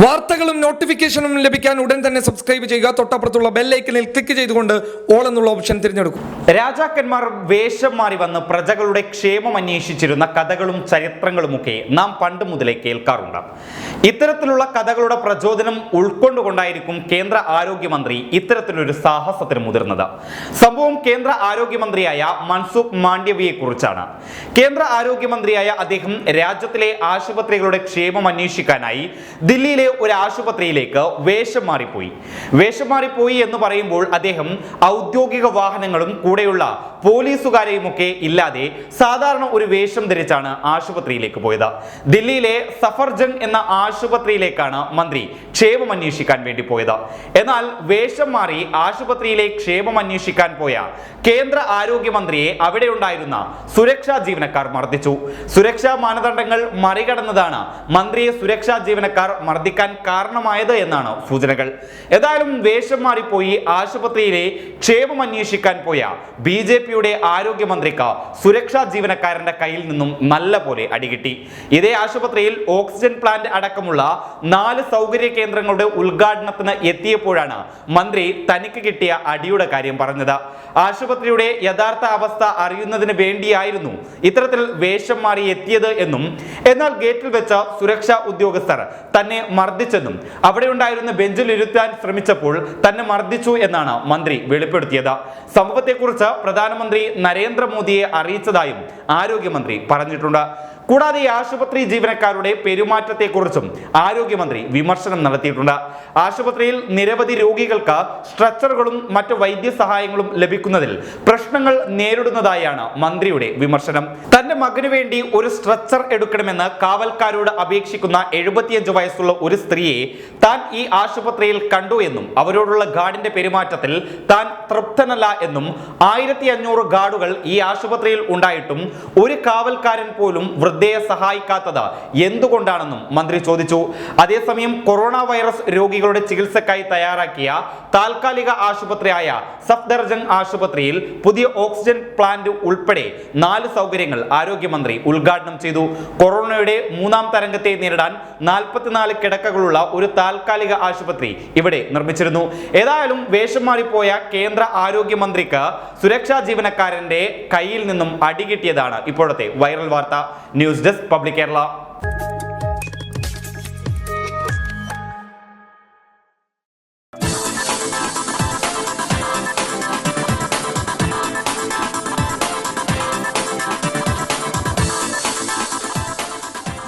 വാർത്തകളും നോട്ടിഫിക്കേഷനും ലഭിക്കാൻ ഉടൻ തന്നെ സബ്സ്ക്രൈബ് ചെയ്യുക. തൊട്ടപ്പുറത്തുള്ള ബെല്ലൈക്കനിൽ ക്ലിക്ക് ചെയ്തുകൊണ്ട് ഓൾ എന്നുള്ള ഓപ്ഷൻ തിരഞ്ഞെടുക്കും. രാജാക്കന്മാർ വേഷം മാറി വന്ന് പ്രജകളുടെ ക്ഷേമം അന്വേഷിച്ചിരുന്ന കഥകളും ചരിത്രങ്ങളുമൊക്കെ നാം പണ്ട് മുതലേ കേൾക്കാറുണ്ട്. ഇത്തരത്തിലുള്ള കഥകളുടെ പ്രചോദനം ഉൾക്കൊണ്ടുകൊണ്ടായിരിക്കും കേന്ദ്ര ആരോഗ്യമന്ത്രി ഇത്തരത്തിലൊരു സാഹസത്തിന് മുതിർന്നത്. സംഭവം കേന്ദ്ര ആരോഗ്യമന്ത്രിയായ മൻസുഖ് മാണ്ഡവ്യയെ കുറിച്ചാണ് കേന്ദ്ര ആരോഗ്യമന്ത്രിയായ അദ്ദേഹം രാജ്യത്തിലെ ആശുപത്രികളുടെ ക്ഷേമം അന്വേഷിക്കാനായി ദില്ലിയിലെ ഒരു ആശുപത്രിയിലേക്ക് വേഷം മാറിപ്പോയി. വേഷം മാറിപ്പോയി എന്ന് പറയുമ്പോൾ അദ്ദേഹം ഔദ്യോഗിക വാഹനങ്ങളും കൂടെയുള്ള പോലീസുകാരെയും ഒക്കെ ഇല്ലാതെ സാധാരണ ഒരു വേഷം ധരിച്ചാണ് ആശുപത്രിയിലേക്ക് പോയത്. ദില്ലിയിലെ സഫർജംഗ് എന്ന ആശുപത്രിയിലേക്കാണ് മന്ത്രി ക്ഷേമം അന്വേഷിക്കാൻ വേണ്ടി പോയത്. എന്നാൽ വേഷം മാറി ആശുപത്രിയിലെ ക്ഷേമം അന്വേഷിക്കാൻ പോയ കേന്ദ്ര ആരോഗ്യമന്ത്രിയെ അവിടെ ഉണ്ടായിരുന്ന സുരക്ഷാ ജീവനക്കാർ മർദ്ദിച്ചു. സുരക്ഷാ മാനദണ്ഡങ്ങൾ മറികടന്നതാണ് മന്ത്രിയെ സുരക്ഷാ ജീവനക്കാർ മർദ്ദിക്കാൻ കാരണമായത് എന്നാണ് സൂചനകൾ. ഏതായാലും വേഷം മാറിപ്പോയി ആശുപത്രിയിലെ ക്ഷേമം അന്വേഷിക്കാൻ പോയ ബി ജെ പിയുടെ ആരോഗ്യമന്ത്രിക്ക് സുരക്ഷാ ജീവനക്കാരന്റെ കയ്യിൽ നിന്നും നല്ല പോലെ അടികിട്ടി. ഇതേ ആശുപത്രിയിൽ ഓക്സിജൻ പ്ലാന്റ് അടക്കമുള്ള നാല് സൗകര്യ കേന്ദ്രങ്ങളുടെ ഉദ്ഘാടനത്തിന് എത്തിയപ്പോഴാണ് മന്ത്രി തനിക്ക് കിട്ടിയ അടിയുടെ കാര്യം പറഞ്ഞത്. ആശുപത്രിയുടെ യഥാർത്ഥ അവസ്ഥ അറിയുന്നതിന് വേണ്ടിയായിരുന്നു ഇത്തരത്തിൽ വേഷം മാറി എത്തിയത് എന്നും എന്നാൽ ഗേറ്റിൽ വെച്ച സുരക്ഷാ ഉദ്യോഗസ്ഥർ തന്നെ മർദ്ദിച്ചെന്നും അവിടെ ഉണ്ടായിരുന്ന ബെഞ്ചിൽ ഇരുത്താൻ ശ്രമിച്ചപ്പോൾ തന്നെ മർദ്ദിച്ചു എന്നാണ് മന്ത്രി വെളിപ്പെടുത്തിയത്. സംഭവത്തെക്കുറിച്ച് പ്രധാനമന്ത്രി നരേന്ദ്രമോദിയെ അറിയിച്ചതായും ആരോഗ്യമന്ത്രി പറഞ്ഞിട്ടുണ്ട്. കൂടാതെ ഈ ആശുപത്രി ജീവനക്കാരുടെ പെരുമാറ്റത്തെക്കുറിച്ചും ആരോഗ്യമന്ത്രി വിമർശനം നടത്തിയിട്ടുണ്ട്. ആശുപത്രിയിൽ നിരവധി രോഗികൾക്ക് സ്ട്രെച്ചറുകളും മറ്റ് വൈദ്യസഹായങ്ങളും ലഭിക്കുന്നതിൽ പ്രശ്നങ്ങൾ നേരിടുന്നതായാണ് മന്ത്രിയുടെ വിമർശനം. തന്റെ മകനു വേണ്ടി ഒരു സ്ട്രെച്ചർ എടുക്കണമെന്ന് കാവൽക്കാരോട് അപേക്ഷിക്കുന്ന എഴുപത്തിയഞ്ച് വയസ്സുള്ള ഒരു സ്ത്രീയെ താൻ ഈ ആശുപത്രിയിൽ കണ്ടു എന്നും അവരോടുള്ള ഗാർഡിന്റെ പെരുമാറ്റത്തിൽ താൻ തൃപ്തനല്ല എന്നും ആയിരത്തി ഗാർഡുകൾ ഈ ആശുപത്രിയിൽ ഉണ്ടായിട്ടും ഒരു കാവൽക്കാരൻ പോലും വൃദ്ധയെ സഹായിക്കാത്തത് എന്തുകൊണ്ടാണെന്നും മന്ത്രി ചോദിച്ചു. അതേസമയം കൊറോണ വൈറസ് രോഗികളുടെ ചികിത്സക്കായി തയ്യാറാക്കിയ താൽക്കാലിക ആശുപത്രിയായ സഫ്ദർജംഗ് ആശുപത്രിയിൽ പുതിയ ഓക്സിജൻ പ്ലാന്റ് ഉൾപ്പെടെ നാല് സൗകര്യങ്ങൾ ആരോഗ്യമന്ത്രി ഉദ്ഘാടനം ചെയ്തു. കൊറോണയുടെ മൂന്നാം തരംഗത്തെ നേരിടാൻ നാൽപ്പത്തിനാല് കിടക്കകളുള്ള ഒരു താൽക്കാലിക ആശുപത്രി ഇവിടെ നിർമ്മിച്ചിരുന്നു. ഏതായാലും വേഷം മാറിപ്പോയ കേന്ദ്ര ആരോഗ്യമന്ത്രിക്ക് സുരക്ഷാ ജീവനക്കാരന്റെ കയ്യിൽ നിന്നും അടികിട്ടിയതാണ് ഇപ്പോഴത്തെ വൈറൽ വാർത്ത. News Desk Public law.